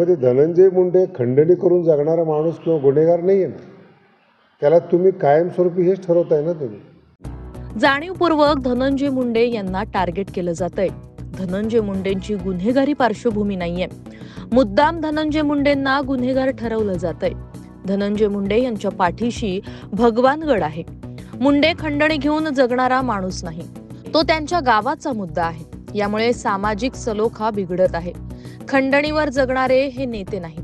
मध्ये धनंजय मुंडे खंडणी करून जगणारा माणूस किंवा गुन्हेगार नाही आहे ना. त्याला तुम्ही कायमस्वरूपी हेच ठरवताय ना तुम्ही. जाणीवपूर्वक धनंजय मुंडे यांना टार्गेट केलं जातंय. धनंजय मुंडेंची गुन्हेगारी पार्श्वभूमी नाहीये. मुद्दाम धनंजय मुंडेंना गुन्हेगार ठरवलं जातंय. धनंजय मुंडे यांच्या पाठीशी भगवानगड आहे. मुंडे खंडणी घेऊन जगणारा माणूस नाही. तो त्यांच्या गावाचा मुद्दा आहे. यामुळे सामाजिक सलोखा बिघडत आहे. खंडणीवर जगणारे हे नेते नाहीत.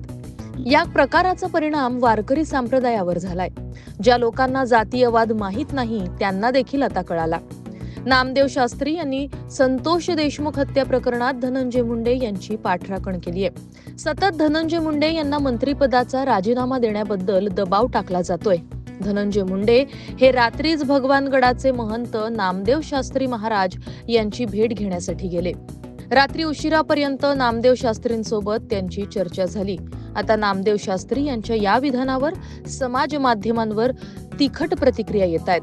या प्रकाराचा परिणाम वारकरी संप्रदायावर झालाय. ज्या लोकांना जातीयवाद माहीत नाही त्यांना देखील आता कळाला. नामदेव शास्त्री यांनी संतोष देशमुख हत्या प्रकरणात धनंजय मुंडे यांची पाठराखण केली आहे सतत धनंजय मुंडे यांना मंत्रिपदाचा राजीनामा देण्याबद्दल दबाव टाकला जातोय. धनंजय मुंडे हे रात्रीच भगवानगडाचे महंत नामदेव शास्त्री महाराज यांची भेट घेण्यासाठी गेले. रात्री उशिरापर्यंत नामदेव शास्त्रींसोबत त्यांची चर्चा झाली. आता नामदेव शास्त्री यांच्या या विधानावर समाज माध्यमांवर तिखट प्रतिक्रिया येत आहेत.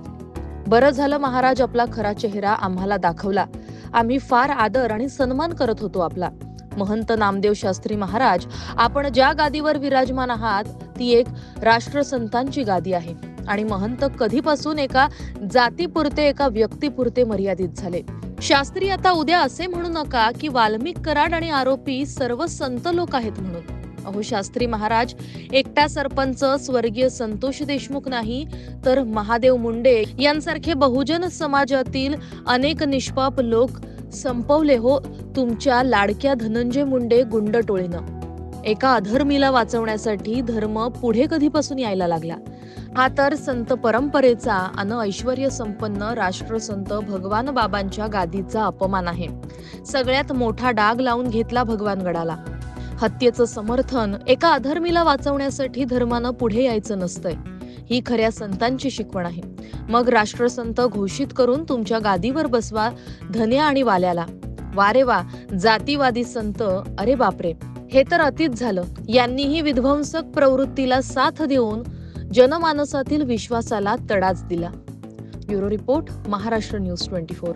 बरं झालं महाराज आपला खरा चेहरा आम्हाला दाखवला. आम्ही फार आदर आणि सन्मान करत होतो आपला. महंत नामदेव शास्त्री महाराज आपण ज्या गादीवर विराजमान आहात ती एक राष्ट्रसंतांची गादी आहे. आणि महंत कधीपासून एका जातीपुरते एका व्यक्तीपुरते मर्यादित झाले. शास्त्री आता उद्या असे म्हणू नका की वाल्मिक कराड आणि आरोपी सर्व संत लोक आहेत म्हणून. अहो शास्त्री महाराज एकटा सरपंच स्वर्गीय संतोष देशमुख नाही तर महादेव मुंडे यांसारखे बहुजन समाजातील अनेक निष्पाप लोक संपवले हो तुमच्या लाडक्या धनंजय मुंडे गुंड टोळीनं एका अधर्मीला वाचवण्यासाठी धर्म पुढे कधीपासून यायला लागला? हा तर संत परंपरेचा अन ऐश्वर संपन्न राष्ट्रसंत भगवान बाबांच्या गादीचा अपमान आहे. सगळ्यात मोठा डाग लावून घेतला भगवानगडाला. हत्येचं समर्थन एका अधर्मीला वाचवण्यासाठी धर्मानं पुढे यायचं नसतंय. ही खऱ्या संतांची शिकवण आहे. मग राष्ट्रसंत घोषित करून तुमच्या गादीवर बसवा धन्या आणि वाल्याला. वारे वा जातीवादी संत अरे बापरे! हे तर अतीत झालं. यांनीही विध्वंसक प्रवृत्तीला साथ देऊन जनमानसातील विश्वासाला तडाच दिला. Bureau report Maharashtra news twenty four.